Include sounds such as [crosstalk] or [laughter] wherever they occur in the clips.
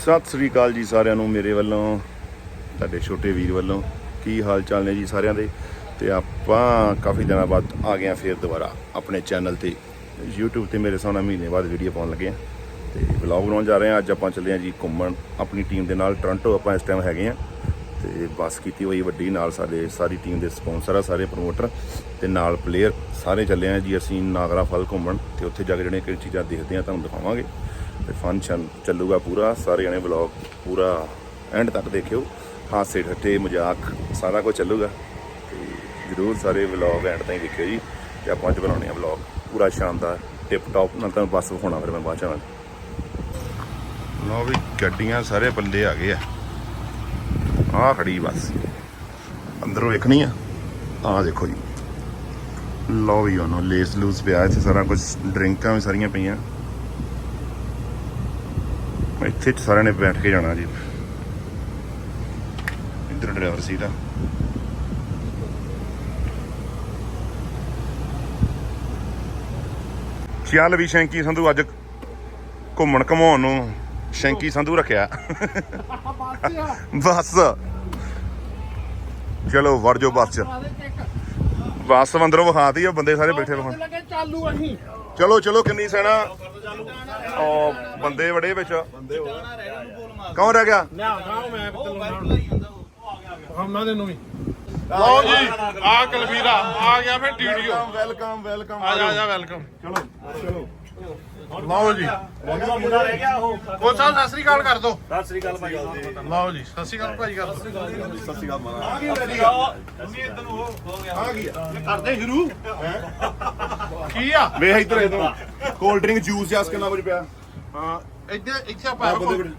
ਸਤਿ ਸ੍ਰੀ ਅਕਾਲ ਜੀ ਸਾਰਿਆਂ ਨੂੰ ਮੇਰੇ ਵੱਲੋਂ, ਤੁਹਾਡੇ ਛੋਟੇ ਵੀਰ ਵੱਲੋਂ। ਕੀ ਹਾਲ ਚਾਲ ਨੇ ਜੀ ਸਾਰਿਆਂ ਦੇ? ਤੇ ਆਪਾਂ ਕਾਫੀ ਦਿਨਾਂ ਬਾਅਦ ਆ ਗਏ ਹਾਂ ਫੇਰ ਦੁਬਾਰਾ ਆਪਣੇ ਚੈਨਲ ਤੇ। YouTube ਤੇ ਮੇਰੇ ਸਾਹਮਣੇ ਮਹੀਨੇ ਬਾਅਦ ਵੀਡੀਓ ਪਾਉਣ ਲੱਗੇ ਹਾਂ। ਤੇ ਵਲੌਗ ਬਣਾਉਣ ਜਾ ਰਹੇ ਹਾਂ। ਅੱਜ ਆਪਾਂ ਚੱਲੇ ਹਾਂ ਜੀ ਘੁੰਮਣ। ਆਪਣੀ ਟੀਮ ਦੇ ਨਾਲ ਟੋਰਾਂਟੋ ਆਪਾਂ ਇਸ ਟਾਈਮ ਹੈਗੇ ਹਾਂ। ਤੇ ਬੱਸ ਕੀਤੀ ਹੋਈ ਵੱਡੀ ਨਾਲ ਸਾਡੇ, ਸਾਰੀ ਟੀਮ ਦੇ ਸਪਾਂਸਰ ਆ, ਸਾਰੇ ਪ੍ਰਮੋਟਰ ਤੇ ਨਾਲ ਪਲੇਅਰ ਸਾਰੇ ਚੱਲੇ ਆ ਜੀ ਅਸੀਂ ਨਾਗਰਾ ਫਲ ਘੁੰਮਣ। ਤੇ ਉੱਥੇ ਜਾ ਕੇ ਜਿਹੜੀਆਂ ਕਿਹੜੀ ਚੀਜ਼ਾਂ ਦੇਖਦੇ ਆ ਤੁਹਾਨੂੰ ਦਿਖਾਵਾਂਗੇ। ਤੇ ਫੰਕਸ਼ਨ ਚੱਲੂਗਾ ਪੂਰਾ, ਸਾਰੇ ਜਣੇ ਵਲੌਗ ਪੂਰਾ ਐਂਡ ਤੱਕ ਦੇਖਿਓ। ਹਾਸੇ, ਠੱਠੇ, ਮਜ਼ਾਕ, ਸਾਰਾ ਕੁਝ ਚੱਲੂਗਾ। ਤੇ ਜਰੂਰ ਸਾਰੇ ਵਲੌਗ ਐਂਡ ਤਾਈਂ ਦੇਖਿਓ ਜੀ। ਤੇ ਆਪਾਂ ਅੱਜ ਬਣਾਉਣੇ ਆ ਵਲੌਗ ਪੂਰਾ ਸ਼ਾਨਦਾਰ ਟਿਪ ਟੌਪ ਨਾਲ ਤੁਹਾਨੂੰ ਬੱਸ ਵਿਖਾਉਣਾ ਫਿਰ ਮੈਂ ਬਾਅਦ ਚ ਨਾਲ ਲਓ ਵੀ ਗੱਡੀਆਂ ਸਾਰੇ ਬੰਦੇ ਆ ਗਏ ਆ। ਆਹ ਖੜੀ ਬਸ। ਅੰਦਰੋਂ ਵੇਖਣੀ ਆ। ਆਹ ਦੇਖੋ ਜੀ। ਲਓ ਵੀ ਉਹਨੂੰ ਲੇਸ ਲੂਸ ਪਿਆ ਇੱਥੇ ਸਾਰਾ ਕੁਝ ਡਰਿੰਕਾਂ ਵੀ ਸਾਰੀਆਂ ਪਈਆਂ। ਇੱਥੇ ਸਾਰਿਆਂ ਨੇ ਬੈਠ ਕੇ ਜਾਣਾ ਜੀ। ਇੱਧਰ ਡਰਾਈਵਰ ਸੀਟ ਆ ਚੱਲ ਵੀ ਸ਼ੈਂਕੀ ਸੰਧੂ? ਅੱਜ ਘੁੰਮਣ ਘਮਾਉਣ ਨੂੰ ਸ਼ੈਂਕੀ ਸੰਧੂ ਰੱਖਿਆ। ਬਸ। ਚਲੋ ਵੜ ਜਾਓ ਬੱਸ ਚ। ਬੱਸ ਅੰਦਰੋਂ ਵਿਖਾਤੀ ਆ ਬੰਦੇ ਸਾਰੇ ਬੈਠੇ ਲੱਗੇ ਚਾਲੂ ਅਸੀਂ। ਚਲੋ ਚਲੋ ਕਿੰਨੀ ਸੈਨਾ ਉਹ ਬੰਦੇ ਵੜੇ ਵਿੱਚ। ਕੌਣ ਰਹਿ ਗਿਆ? ਹਮਨਾ ਦੇ ਨੂੰ ਵੀ। ਲਓ ਜੀ ਆ ਕਲਵੀਰਾ ਆ ਗਿਆ ਫਿਰ ਟੀਡੀਓ ਵੈਲਕਮ ਵੈਲਕਮ ਆ ਜਾ ਆ ਜਾ ਵੈਲਕਮ ਚਲੋ ਚਲੋ। ਲਓ ਜੀ। ਮੁੰਡਾ ਰਹਿ ਗਿਆ ਉਹ। ਸਾਹਿਬ ਸਤਿ ਸ੍ਰੀ ਅਕਾਲ ਕਰ ਦੋ। ਸਤਿ ਸ੍ਰੀ ਅਕਾਲ ਭਾਈ। ਲਓ ਜੀ ਸਤਿ ਸ੍ਰੀ ਅਕਾਲ ਭਾਈ ਕਰ ਆ ਗਿਆ ਕਰਦੇ ਸ਼ੁਰੂ ਕੀ ਆ? ਵੇਖ ਇੱਧਰ ਇਧਰ ਕੋਲਡ ਡਰਿੰਕ ਜੂਸ ਜਾਂ ਕਿੰਨਾ ਕੁਝ ਪਿਆ। ਹਾਂ ਇੱਥੇ ਇੱਥੇ ਬੜੇ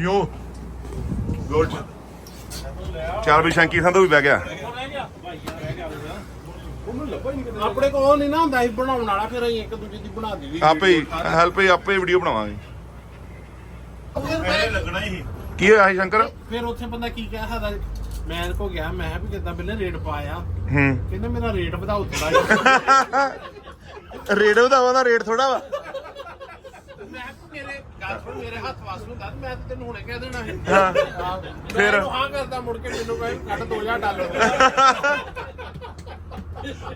ਯੋ। ਗੁੱਡ ਚਾਰ ਵੀ ਸ਼ੰਕੀ ਸੰਧੂ ਵੀ ਬਹਿ ਗਿਆ। ਆਪਣੇ ਕੋਲ ਨਹੀਂ ਨਾ ਹੁੰਦਾ ਸੀ ਬਣਾਉਣ ਵਾਲਾ ਫਿਰ ਅਸੀਂ ਇੱਕ ਦੂਜੇ ਦੀ ਬਣਾ ਦਿੱਤੀ ਆਪੇ ਹੀ ਹੈਲਪ ਹੀ ਆਪੇ ਵੀਡੀਓ ਬਣਾਵਾਂਗੇ। ਲੱਗਣਾ ਹੀ। ਕੀ ਹੋਇਆ ਸੀ ਸ਼ੰਕਰ? ਫਿਰ ਉੱਥੇ ਬੰਦਾ ਕੀ ਕਹਿ ਸਕਦਾ ਮੈਂ ਕੋ ਗਿਆ ਮੈਂ ਕਿਹਾ ਵੀ ਕਿਦਾਂ ਬਿੱਲੇ ਰੇਟ ਪਾਇਆ। ਹੂੰ। ਕਹਿੰਦੇ ਮੇਰਾ ਰੇਟ ਵਧਾਓ ਥੋੜਾ ਜਿਹਾ। [laughs] ਰੇਟ ਵਧਾਵਾ ਦਾ ਰੇਟ ਥੋੜਾ ਵਾ ਮੈਂ ਮੇਰੇ ਗੱਲ ਸੁਣ ਮੇਰੇ ਹੱਥ ਵਾਸ ਨੂੰ ਦੱਸ ਮੈਂ ਤਾਂ ਤੈਨੂੰ ਹੁਣੇ ਕਹਿ ਦੇਣਾ ਹੈ ਹਾਂ ਫਿਰ ਫਿਰ? ਹਾਂ ਕਰਦਾ ਮੁੜ ਕੇ ਮੈਨੂੰ ਕਹੇ ਕੱਢ 2000 ਡਾਲਰ [laughs]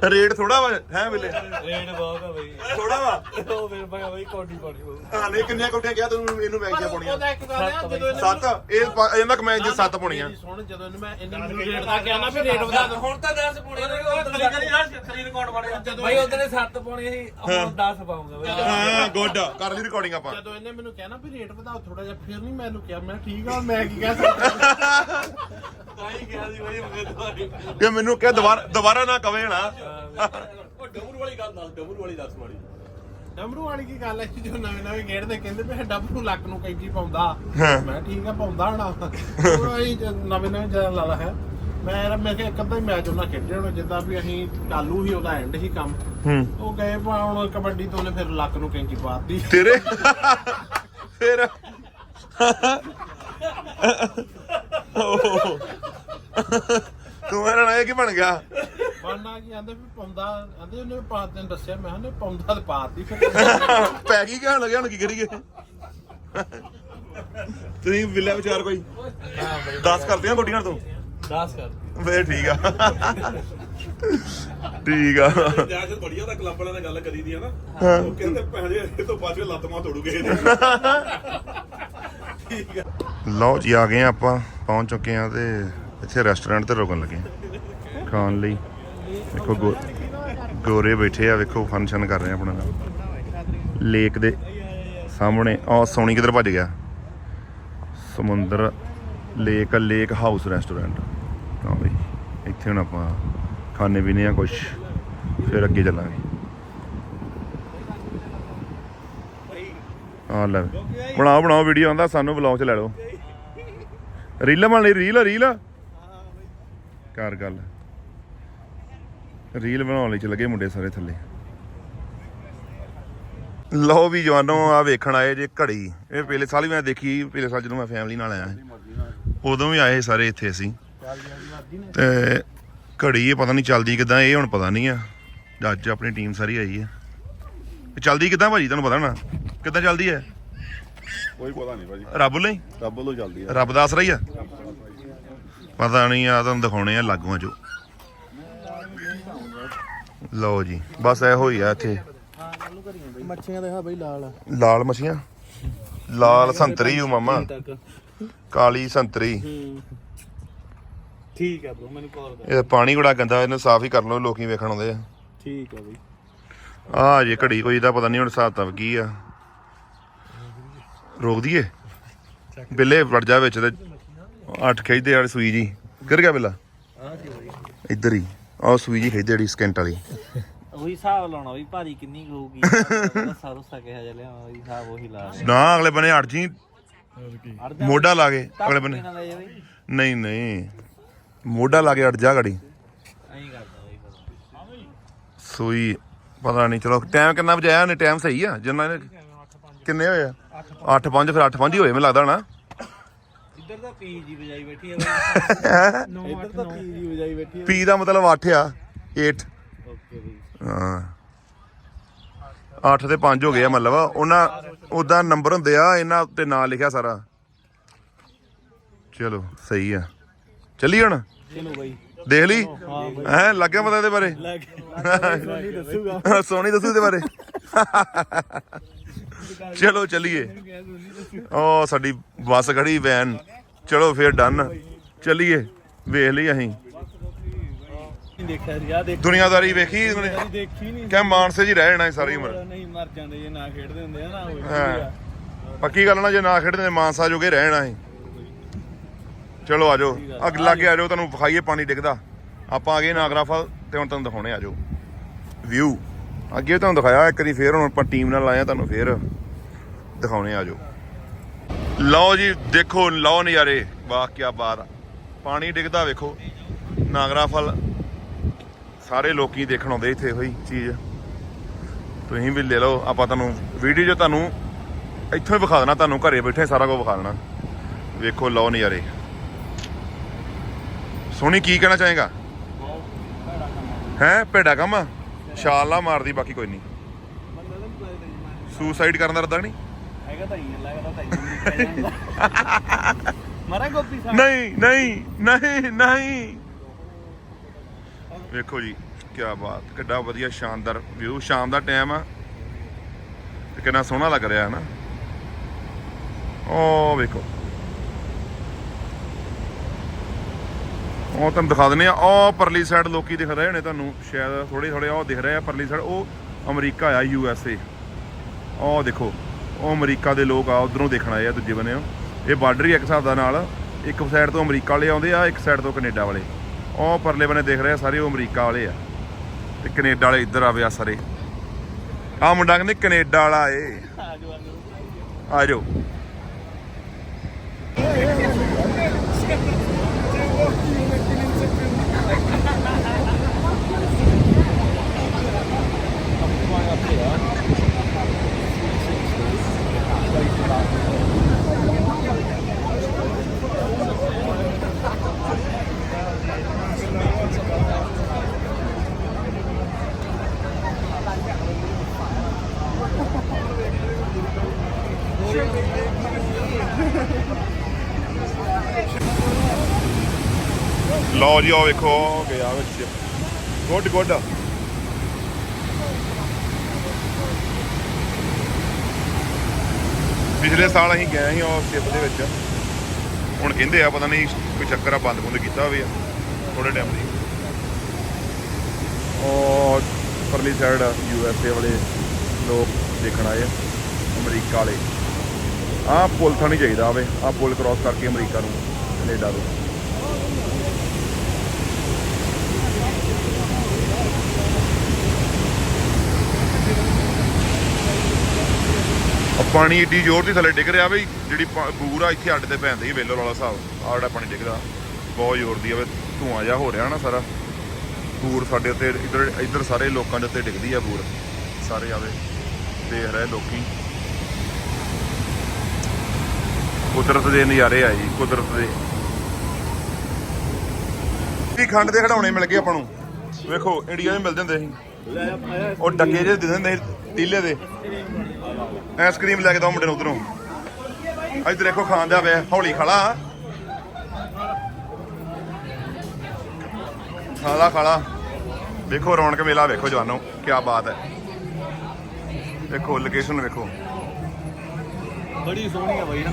ਰੇਟ ਥੋੜਾ ਵਾ ਹੈ ਵੇਲੇ? ਰੇਟ ਬਹੁਤ ਆ ਬਈ। ਥੋੜਾ ਵਾ? ਉਹ ਫਿਰ ਬਈ ਬਈ ਕੋਡੀ ਪਾਣੀ ਹੋਊ। ਹਾਂ ਨਹੀਂ ਕਿੰਨੀਆਂ ਕੋਟੀਆਂ ਕਿਹਾ ਤੈਨੂੰ ਇਹਨੂੰ ਮੈਂ ਕਿਹਾ ਪਾਉਣੀਆਂ ਉਹਦਾ ਇੱਕ ਗੱਲ ਆ ਜਦੋਂ ਇਹਨੇ ਸੱਤ? ਇਹ ਪ- ਇਹਨਾਂ ਕਮੈਂ ਸੱਤ ਪਾਉਣੀਆਂ ਮੇਰੀ ਸੁਣ ਜਦੋਂ ਇਹਨੂੰ ਮੈਂ ਇਹਨੇ ਮੈਨੂੰ ਰੇਟ ਦਾ ਕਿਹਾ ਨਾ ਵੀ ਰੇਟ ਵਧਾ ਦੋ। ਹੁਣ ਤਾਂ 10 ਪਾਉਣੇ ਨੇ ਉਹ ਤਰੀ ਕਰੀ ਨਾ ਰਿਕਾਰਡ ਬਣੇ ਬਈ ਉਹਦੇ 7 ਪਾਉਣੇ ਸੀ ਹੁਣ 10 ਪਾਉਂਗਾ ਬਈ। ਹਾਂ ਗੁੱਡ। ਕਰ ਲਈ ਰਿਕਾਰਡਿੰਗ ਆਪਾਂ। ਜਦੋਂ ਇਹਨੇ ਮੈਨੂੰ ਕਿਹਾ ਨਾ ਵੀ ਰੇਟ ਵਧਾਓ ਥੋੜਾ ਜਿਹਾ ਫਿਰ ਨਹੀਂ ਮੈਨੂੰ ਕਿਹਾ। ਮੈਂ ਠੀਕ ਆ ਮੈਂ ਕੀ ਕਹਿ ਸਕਦਾ? [laughs] ਤਾਂ ਹੀ ਗਿਆ ਸੀ ਬਈ ਮੈਂ ਤੁਹਾਡੀ ਕਿ ਮੈਨੂੰ ਕਿਹਾ ਦੁਬਾਰਾ ਦੁਬਾਰਾ ਨਾ ਕਵੇ ਨਾ। ਉਹ ਡਬਲ ਵਾਲੀ ਗੱਲ ਦੱਸ ਡਬਲ ਵਾਲੀ ਦੱਸ ਮਾੜੀ ਡਮਰੂ ਵਾਲੀ ਕੀ ਗੱਲ ਹੈ ਜੋ ਨਵੇਂ ਨਵੇਂ ਗੇੜ ਦੇ ਕਹਿੰਦੇ ਵੀ ਡਮਰੂ ਲੱਕ ਨੂੰ ਕੈਂਚੀ ਪਾਉਂਦਾ। ਮੈਂ ਠੀਕ ਆ ਪਾਉਂਦਾ ਹਣਾ। ਉਹ ਅਸੀਂ ਨਵੇਂ ਨਵੇਂ ਜ਼ਿਆਦਾ ਲਾਲਾ ਹੈ। ਮੈਂ ਮੈਂ ਕਿਹਾ ਇੱਕ ਅੱਧਾ ਹੀ ਮੈਚ ਉਹਨਾਂ ਖੇਡੇ ਹੋਣੇ ਜਿੱਦਾਂ ਵੀ ਅਸੀਂ ਚਾਲੂ ਹੀ ਉਹਦਾ ਐਂਡ ਹੀ ਕੰਮ। ਹੂੰ। ਉਹ ਗਏ ਪਾ ਹੁਣ ਕਬੱਡੀ ਤੋਂ ਉਹਨੇ ਫਿਰ ਲੱਕ ਨੂੰ ਕੈਂਚੀ ਪਾਤੀ। ਤੇਰੇ ਫਿਰ [laughs] ਓਹ। ਤੂੰ ਇਹਨਾਂ ਨਾਲ ਇਹ ਕੀ ਬਣ ਗਿਆ? ਬਣਨਾ ਕੀ ਆਂਦੇ ਵੀ ਪਾਉਂਦਾ ਆਂਦੇ ਉਹਨੇ ਪਾ ਤੈਨੂੰ ਦੱਸਿਆ ਮੈਂ ਉਹਨੇ ਪਾਉਂਦਾ ਤੇ ਪਾਤੀ ਫਿਰ। ਪੈ ਗਈ ਕਹਿਣ ਲੱਗਿਆ ਹੁਣ ਕੀ ਕਰੀਏ? ਤੁਸੀਂ ਵਿਲਾ ਵਿਚਾਰ ਕੋਈ? 10 ਕਰਦੀਆਂ ਕੋਟੀਆਂ ਤੋਂ? 10 ਕਰ। ਵੇ ਠੀਕ ਆ। ਠੀਕ ਆ। ਜਾਂ ਬੜੀਆ ਦਾ ਕਲੱਬ ਵਾਲਿਆਂ ਨਾਲ ਗੱਲ ਕਰੀ ਦੀ ਆ ਨਾ। ਹਾਂ। ਉਹ ਕਹਿੰਦੇ ਭੈਣੇ ਇਹ ਤੋਂ ਬਾਅਦ ਲੱਤ ਮਾਂ ਤੋੜੂ ਗਏ ਲਓ ਜੀ ਆ ਗਏ ਆ ਆਪਾਂ ਪਹੁੰਚ ਚੁੱਕੇ ਆ ਤੇ ਇੱਥੇ ਰੈਸਟੋਰੈਂਟ ਤੇ ਰੁਕਣ ਲੱਗੇ। ਆ ਖਾਣ ਲਈ। ਦੇਖੋ ਗੋ- ਗੋਰੇ ਬੈਠੇ ਆ, ਵੇਖੋ ਫੰਕਸ਼ਨ ਕਰ ਰਹੇ ਆ ਆਪਣਾ ਲੇਕ ਦੇ ਸਾਹਮਣੇ ਆ ਸੋਣੀ ਕਿੱਧਰ ਭੱਜ ਗਿਆ? ਸਮੁੰਦਰ ਲੇਕ ਲੇਕ ਹਾਊਸ ਰੈਸਟੋਰੈਂਟ ਹਾਂ ਬਈ, ਇੱਥੇ ਹੁਣ ਆਪਾਂ ਖਾਣੇ ਪੀਣੇ ਆ ਕੁਛ, ਫਿਰ ਅੱਗੇ ਚੱਲਾਂਗੇ। ਆ ਲੈ, ਬਣਾਓ ਬਣਾਓ ਵੀਡੀਓ ਆਂਦਾ ਸਾਨੂੰ ਵਲੌਗ ਚ ਲੈ ਲਓ। ਰੀਲ ਬਣ ਲਈ ਰੀਲ ਰੀਲ ਕਰ ਗੱਲ। ਰੀਲ ਬਣਾਉਣ ਲਈ ਚ ਲੱਗੇ ਮੁੰਡੇ ਸਾਰੇ ਥੱਲੇ। ਲਓ ਵੀ ਜਵਾਨੋ ਆ ਵੇਖਣ ਆਏ ਜੇ ਘੜੀ। ਇਹ ਪਿਛਲੇ ਸਾਲ ਵੀ ਮੈਂ ਦੇਖੀ ਪਿਛਲੇ ਸਾਲ ਜਦੋਂ ਮੈਂ ਫੈਮਿਲੀ ਨਾਲ ਆਇਆ। ਉਦੋਂ ਵੀ ਆਏ ਸਾਰੇ ਇੱਥੇ ਅਸੀਂ। ਤੇ ਘੜੀ ਇਹ ਪਤਾ ਨਹੀਂ ਚੱਲਦੀ ਕਿਦਾਂ ਇਹ ਹੁਣ ਪਤਾ ਨਹੀਂ ਆ। ਅੱਜ ਆਪਣੀ ਟੀਮ ਸਾਰੀ ਆਈ ਹੈ ਇਹ ਚੱਲਦੀ ਕਿਦਾਂ ਭਾਜੀ ਤੁਹਾਨੂੰ ਪਤਾ ਨਾ ਕਿਦਾਂ ਚੱਲਦੀ ਹੈ? ਕੋਈ ਪਤਾ ਨਹੀਂ ਭਾਜੀ। ਰੱਬ ਲਈ ਰੱਬ ਵੱਲੋਂ ਚੱਲਦੀ ਆ। ਰੱਬ ਦਾ ਆਸਰਾ ਹੀ ਆ? ਪਤਾ ਨਹੀਂ ਆ ਤੁਹਾਨੂੰ ਦਿਖਾਉਣੇ ਆ ਲਾਗੂਆਂ ਚੋਂ। ਲਓ ਜੀ ਬਸ ਇਹੋ ਹੀ ਆ ਇੱਥੇ। ਮੱਛੀਆਂ ਬਈ ਲਾਲ ਆ। ਲਾਲ ਮੱਛੀਆਂ? ਲਾਲ ਸੰਤਰੀ ਹੂੰ ਮਾਮਾ। ਕਾਲੀ ਸੰਤਰੀ। ਠੀਕ ਹੈ ਬ్రో ਮੈਨੂੰ ਕਾਲ ਕਰ। ਇਹ ਪਾਣੀ ਬੜਾ ਗੰਦਾ ਇਹਨੂੰ ਸਾਫ਼ ਹੀ ਕਰ ਲਓ ਲੋਕੀ ਵੇਖਣ ਆਉਂਦੇ ਆ। ਠੀਕ ਹੈ ਬਈ। ਆ ਜੇ ਘੜੀ ਕੋਈ ਦਾ ਪਤਾ ਨਹੀਂ ਹੁਣ ਹਿਸਾਬ ਤਾਂ ਕੀ ਆ। ਰੋਕ ਦਈਏ? ਬਿੱਲੇ ਵੜ ਜਾ ਵਿੱਚ ਤੇ ਅੱਠ ਖਿੱਚਦੇ ਵਾਲੀ ਸੂਈ ਜੀ। ਗਿਰ ਗਿਆ ਬਿੱਲਾ? ਇੱਧਰ ਹੀ। ਆਹ ਸੂਈ ਜੀ ਖਿੱਚਦੇ ਜਿਹੜੀ ਸਕੈਂਟ ਵਾਲੀ। ਉਹੀ ਹਿਸਾਬ ਲਾਉਣਾ ਵੀ ਭਾਰੀ ਕਿੰਨੀ ਕੁ ਹੋਊਗੀ। ਸਾਰੋ ਸਕੇ ਹਜੇ ਲਿਆ ਉਹੀ ਹਿਸਾਬ ਉਹੀ ਲਾ ਨਾ ਅਗਲੇ ਬੰਨੇ ਅੜ ਜੀ। ਮੋਢਾ ਲਾ ਕੇ ਅਗਲੇ ਬੰਨੇ। ਨਹੀਂ ਨਹੀਂ। ਮੋਢਾ ਲਾ ਕੇ ਅੜ ਜਾ ਗੜੀ। ਸੂਈ ਪਤਾ ਨਹੀਂ ਚਲੋ ਟਾਈਮ ਕਿੰਨਾ ਵਜਾਇਆ ਨੇ ਟਾਈਮ ਸਹੀ ਆ। ਜਿੰਨਾ ਕਿੰਨੇ ਹੋਏ ਆ? 8 5 ਫਿਰ 8 5 ਹੀ ਹੋਏ ਮੈਨੂੰ ਲੱਗਦਾ ਹਨਾ ਇੱਧਰ ਤਾਂ ਪੀ ਜੀ ਵਜਾਈ ਬੈਠੀ ਆ ਬਈ। ਇੱਧਰ ਤਾਂ ਪੀ ਜੀ ਵਜਾਈ ਬੈਠੀ ਪੀ ਦਾ ਮਤਲਬ 8 ਆ 8 ਓਕੇ ਬਈ। ਹਾਂ। 8 ਤੇ 5 ਹੋ ਗਏ ਆ ਮਤਲਬ। ਉਹਨਾਂ ਉਦਾਂ ਨੰਬਰ ਹੁੰਦੇ ਆ ਇਹਨਾਂ ਉੱਤੇ ਨਾਂ ਲਿਖਿਆ ਸਾਰਾ। ਚਲੋ ਸਹੀ ਆ। ਚੱਲੀ ਹੁਣ? ਚਲੋ ਬਈ। ਦੇਖ ਲਈ? ਹੈ ਲੱਗਿਆ ਪਤਾ ਇਹਦੇ ਬਾਰੇ? ਸੋਨੀ ਦੱਸੂਗਾ। [laughs] ਸੋਨੀ ਦੱਸੂ ਇਹਦੇ ਬਾਰੇ? [laughs] ਚਲੋ ਚੱਲੀਏ। ਉਹ ਸਾਡੀ ਬੱਸ ਖੜੀ ਵੈਨ। ਚਲੋ ਫੇਰ ਡਨ। ਚੱਲੀਏ। ਵੇਖ ਲਈ ਅਸੀਂ। ਦੇਖਿਆ ਦੇਖ ਦੁਨੀਆਦਾਰੀ ਵੇਖੀ ਉਹਨੇ ਦੇਖੀ ਨਹੀਂ। ਕਹਿ ਮਾਨਸੇ ਜੀ ਰਹਿ ਜਾਣਾ ਸੀ ਸਾਰੀ ਉਮਰ। ਨਹੀਂ ਮਰ ਜਾਂਦੇ ਜੇ ਨਾ ਖੇਡਦੇ ਹੁੰਦੇ ਆ ਨਾ ਹੋਏ ਹਾਂ। ਪੱਕੀ ਗੱਲ ਨਾ ਜੇ ਨਾ ਖੇਡਦੇ ਮਾਨਸਾ ਜੋਗੇ ਰਹਿਣਾ ਸੀ। ਚਲੋ ਆਜੋ ਅੱਗ ਲਾਗੇ ਆਜੋ ਤੁਹਾਨੂੰ ਵਿਖਾਈਏ ਪਾਣੀ ਡਿੱਗਦਾ। ਆਪਾਂ ਆ ਗਏ ਨਾਗਰਾ ਫਲ ਤੇ ਹੁਣ ਤੁਹਾਨੂੰ ਦਿਖਾਉਣੇ ਆਜੋ ਵਿਊ ਅੱਗੇ ਤੁਹਾਨੂੰ ਦਿਖਾਇਆ ਇੱਕ ਵਾਰੀ ਫੇਰ ਹੁਣ ਆਪਾਂ ਟੀਮ ਨਾਲ ਆਏ ਆ ਤੁਹਾਨੂੰ ਫੇਰ ਦਿਖਾਉਣੇ ਆਜੋ ਲਓ ਜੀ, ਦੇਖੋ, ਲਓ ਨਜ਼ਾਰੇ। ਵਾਹ ਕੀ ਬਾਤ ਪਾਣੀ ਡਿੱਗਦਾ ਵੇਖੋ। ਨਾਗਰਾ ਫਲ। ਸਾਰੇ ਲੋਕੀ ਦੇਖਣ ਆਉਂਦੇ ਇੱਥੇ ਹੋਈ ਚੀਜ਼। ਤੁਸੀਂ ਵੀ ਲੈ ਲਓ। ਆਪਾਂ ਤੁਹਾਨੂੰ ਵੀਡੀਓ 'ਚ ਤੁਹਾਨੂੰ ਇੱਥੋਂ ਹੀ ਵਿਖਾ ਦੇਣਾ, ਤੁਹਾਨੂੰ ਘਰੇ ਬੈਠੇ ਸਾਰਾ ਕੁਝ ਵਿਖਾ ਦੇਣਾ। ਵੇਖੋ, ਲਓ ਨਜ਼ਾਰੇ। ਸੋਹਣੀ ਕੀ ਕਹਿਣਾ ਚਾਹੇਗਾ? ਹੈ? ਭੇੜਾ ਕੰਮ? ਛਾਲ ਨਾ ਮਾਰਦੀ, ਬਾਕੀ ਕੋਈ ਨਹੀਂ। ਸੁਸਾਈਡ ਕਰਨ ਦਾ ਰਦਾ ਨਹੀਂ? ਹੈਗਾ ਤਾਂ ਹੀ ਲੱਗਦਾ ਤਾਂ ਹੀ [laughs] ਮਰਾ ਗੋਪੀ ਸਾਹਿਬ? ਨਹੀਂ ਨਹੀਂ ਨਹੀਂ ਨਹੀਂ। ਵੇਖੋ ਜੀ ਕੀ ਬਾਤ ਕਿੱਡਾ ਵਧੀਆ ਸ਼ਾਨਦਾਰ ਵਿਊ ਸ਼ਾਮ ਦਾ ਟਾਈਮ ਆ। ਤੇ ਕਿੰਨਾ ਸੋਹਣਾ ਲੱਗ ਰਿਹਾ ਹੈ ਨਾ ਉਹ ਵੇਖੋ। ਉਹ ਤੁਹਾਨੂੰ ਦਿਖਾ ਦਿੰਦੇ ਆ ਉਹ ਪਰਲੀ ਸਾਈਡ ਲੋਕੀ ਦਿਖ ਰਹੇ ਹੋਣੇ ਤੁਹਾਨੂੰ ਸ਼ਾਇਦ ਥੋੜੇ ਥੋੜੇ ਉਹ ਦਿਖ ਰਹੇ ਆ ਪਰਲੀ ਸਾਈਡ ਉਹ ਅਮਰੀਕਾ ਆ ਯੂ ਐਸ ਏ। ਉਹ ਦੇਖੋ। ਉਹ ਅਮਰੀਕਾ ਦੇ ਲੋਕ ਆ, ਉਧਰੋਂ ਦੇਖਣ ਆਏ ਆ ਦੂਜੇ ਬੰਨੇ ਇਹ ਬਾਰਡਰ ਹੀ ਇੱਕ ਹਿਸਾਬ ਦਾ ਨਾਲ। ਇੱਕ ਸਾਈਡ ਤੋਂ ਅਮਰੀਕਾ ਵਾਲੇ ਆਉਂਦੇ ਆ, ਇੱਕ ਸਾਈਡ ਤੋਂ ਕੈਨੇਡਾ ਵਾਲੇ। ਉਹ ਪਰਲੇ ਬੰਨੇ ਦੇਖ ਰਹੇ ਆ, ਸਾਰੇ ਉਹ ਅਮਰੀਕਾ ਵਾਲੇ ਆ। ਤੇ ਕੈਨੇਡਾ ਵਾਲੇ ਇੱਧਰ ਆਵੇ ਆ ਸਾਰੇ। ਆ ਮੁੰਡਾ ਕਹਿੰਦੇ ਕੈਨੇਡਾ ਵਾਲਾ ਏ। ਆ ਜਾਓ। ਲਓ ਜੀ ਉਹ ਵੇਖੋ ਗਿਆ ਵਿੱਚ। Good good. ਪਿਛਲੇ ਸਾਲ ਅਸੀਂ ਗਏ ਸੀ ਉਹ ਸ਼ਿਪ ਦੇ ਵਿੱਚ। ਹੁਣ ਕਹਿੰਦੇ ਆ, ਪਤਾ ਨਹੀਂ ਕੋਈ ਚੱਕਰ ਆ, ਬੰਦ ਬੰਦ ਕੀਤਾ ਹੋਵੇ ਥੋੜੇ ਟਾਈਮ ਲਈ। ਉਹ ਪਰਲੀ ਸਾਈਡ ਯੂ ਐਸ ਏ ਵਾਲੇ ਲੋਕ ਦੇਖਣ ਆਏ ਆ, ਅਮਰੀਕਾ ਵਾਲੇ। ਆਹ ਪੁਲ ਤਾਂ ਚਾਹੀਦਾ ਆਵੇ ਆਹ ਪੁਲ ਕ੍ਰਾਸ ਕਰਕੇ ਅਮਰੀਕਾ ਨੂੰ, ਕੈਨੇਡਾ ਨੂੰ। ਪਾਣੀ ਏਡੀ ਜ਼ੋਰ ਦੀ ਥੱਲੇ ਡਿੱਗ ਰਿਹਾ ਬਈ, ਜਿਹੜੀ ਪਾ- ਬੂਰ ਆ, ਇੱਥੇ ਅੱਡ ਤੇ ਪੈਂਦੀ ਸੀ ਵੇਲੋ ਵਾਲਾ ਹਿਸਾਬ। ਆਹ ਜਿਹੜਾ ਪਾਣੀ ਡਿੱਗਦਾ, ਬਹੁਤ ਜ਼ੋਰ ਦੀ ਆਵੇ ਧੂਆਂ ਜਿਹਾ ਹੋ ਰਿਹਾ ਨਾ ਸਾਰਾ। ਬੂਰ ਸਾਡੇ ਉੱਤੇ, ਇੱਧਰ ਇੱਧਰ ਸਾਰੇ ਲੋਕਾਂ ਦੇ ਉੱਤੇ ਡਿੱਗਦੀ ਆ ਬੂਰ। ਸਾਰੇ ਆਵੇ, ਦੇਖ ਰਹੇ ਲੋਕੀ। ਕੁਦਰਤ ਦੇ ਨਜ਼ਾਰੇ ਆ ਜੀ, ਕੁਦਰਤ ਦੇ। ਕੀ ਖੰਡ ਦੇ ਖਡਾਉਣੇ ਮਿਲ ਗਏ ਆਪਾਂ ਨੂੰ? ਵੇਖੋ, ਇੰਡੀਆ ਦੇ ਮਿਲਦੇ ਹੁੰਦੇ ਸੀ। ਉਹ ਡੱਕੇ ਜਿਹੇ ਦਿੰਦੇ ਸੀ, ਤੀਲੇ ਦੇ। ਆਈਸਕ੍ਰੀਮ ਲੈ ਕੇ ਦੋ ਮੁੰਡੇ ਨੂੰ ਉਧਰੋਂ। ਇੱਧਰ ਦੇਖੋ ਖਾਂਦਾ ਵੇ ਹੌਲੀ ਖਾਲਾ। ਖਾਲਾ ਖਾਲਾ। ਦੇਖੋ ਰੌਣਕ ਮੇਲਾ ਵੇਖੋ ਜਵਾਨੋ ਕੀ ਬਾਤ ਹੈ। ਦੇਖੋ ਲੋਕੇਸ਼ਨ ਵੇਖੋ। ਬੜੀ ਸੋਹਣੀ ਆ ਬਾਈ ਨਾ